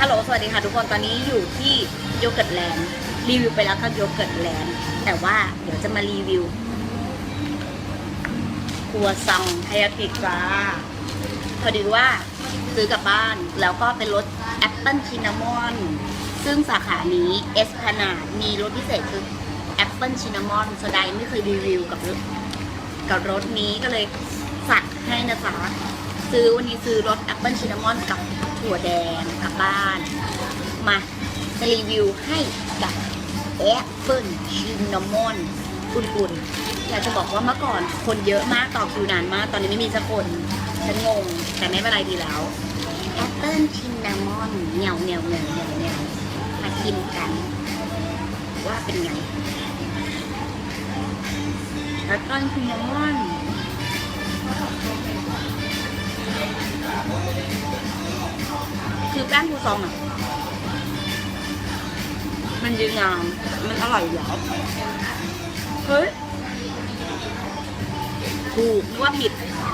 ฮัลโหล สวัสดีค่ะทุกคน ตอนนี้อยู่ที่โยเกิร์ตแลนด์ รีวิวไปแล้วก็โยเกิร์ตแลนด์ แต่ว่าเดี๋ยวจะมารีวิวครัวซองไทยากิจ้าพอดีว่าซื้อกลับบ้านแล้วก็เป็นรสแอปเปิลชินนามอน ซึ่งสาขานี้เอสพนาดมีรสพิเศษคือแอปเปิลชินนามอนโซดายไม่เคยรีวิวกับกับรสนี้ก็เลยสั่งให้นะจ๊ะซื้อวันนี้ซื้อรสแอปเปิลชินนามอนกับ ถั่วแดงกลับบ้าน มาจะรีวิวให้กับแอปเปิลชินนามอนอุ่นๆอยากจะบอกว่าเมื่อก่อนคนเยอะมากต่อคิวนานมาก ตอนนี้ไม่มีสักคนฉันงง แต่ไม่เป็นไรดีแล้วแอปเปิลชินนามอนเหนียวเหนียวเหนียวเหนียวเหนียวมากินกัน ว่าเป็นไงแอปเปิลชินนามอน คือแป้งคูซองอะ มันดีงามมันอร่อยอยู่แล้วเฮ้ย ถูกนึกว่าผิด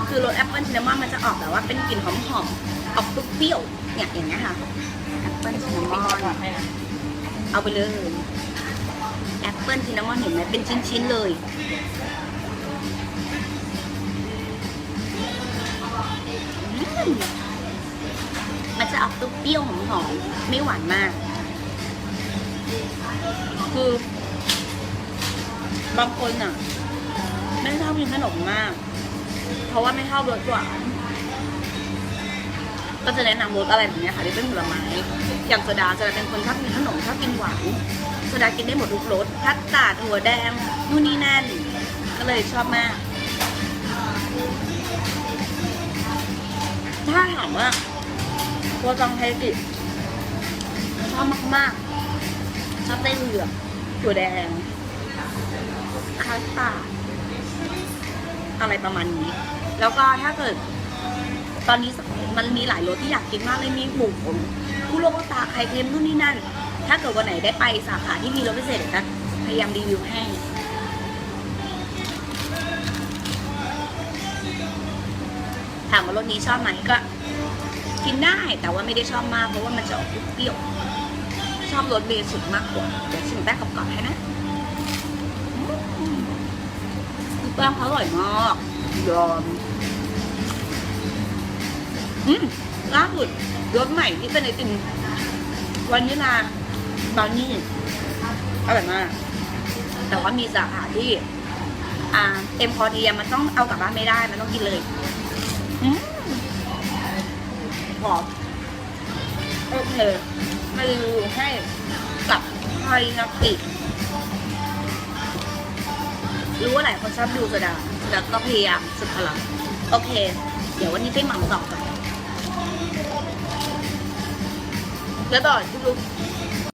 คือรสแอปเปิลชินนามอนมันจะออกแบบว่าเป็นกลิ่นหอมๆออกเปรี้ยวๆเนี่ยอย่างเงี้ยค่ะ แอปเปิลชินนามอนเอาไปเลย แอปเปิลชินนามอนเห็นไหมเป็นชิ้นๆเลยอืม จะออกตัวเปรี้ยวหอมๆไม่หวานมาก คือบางคนอะ ไม่ชอบกินขนมมาก เพราะว่าไม่ชอบรสหวานก็จะแนะนำรสอะไรแบบเนี้ยค่ะที่เป็นผลไม้ อย่างโซดาโซดาเป็นคนชอบกินขนมชอบกินหวานโซดากินได้หมดทุกรสพัดตาถั่วแดงนู่นนี่นั่น ก็เลยชอบมาก ถ้าถามว่า ตัวจองไทยกิชอบมากๆชอบไส้เหลืองถั่วแดงคัสตาอะไรประมาณนี้ แล้วก็ถ้าเกิด ตอนนี้มันมีหลายรสที่อยากกินมากเลยมีหมูผมคุโรบุตะไข่เค็มนู่นนี่นั่น ถ้าเกิดวันไหนได้ไปสาขาที่มีรสพิเศษเดี๋ยวจะพยายามรีวิวให้ถามว่ารสนี้ชอบไหมก็ กินได้แต่ว่าไม่ได้ชอบมากเพราะว่ามันจะออกเปรี้ยวชอบรสเบสุดมากกว่าเดี๋ยวชิมแป้งกรอบๆให้นะคือแป้งเขาอร่อยมากยอมอืมล่าสุดรสใหม่ที่เป็นไอติมวานิลาบราวนี่อร่อยมาก แต่ว่ามีสาขาที่ อ่าเต็มพอดีมันต้องเอากลับบ้านไม่ได้ มันต้องกินเลย อืม หอมโอเคมารีวิวให้กับไทยนักิรู้ว่าหลายคนชอบดูโซดาแล้วก็พยายามสุดพลังโอเค เดี๋ยววันนี้ไปหมั่นต่อกันแล้วต่อทุก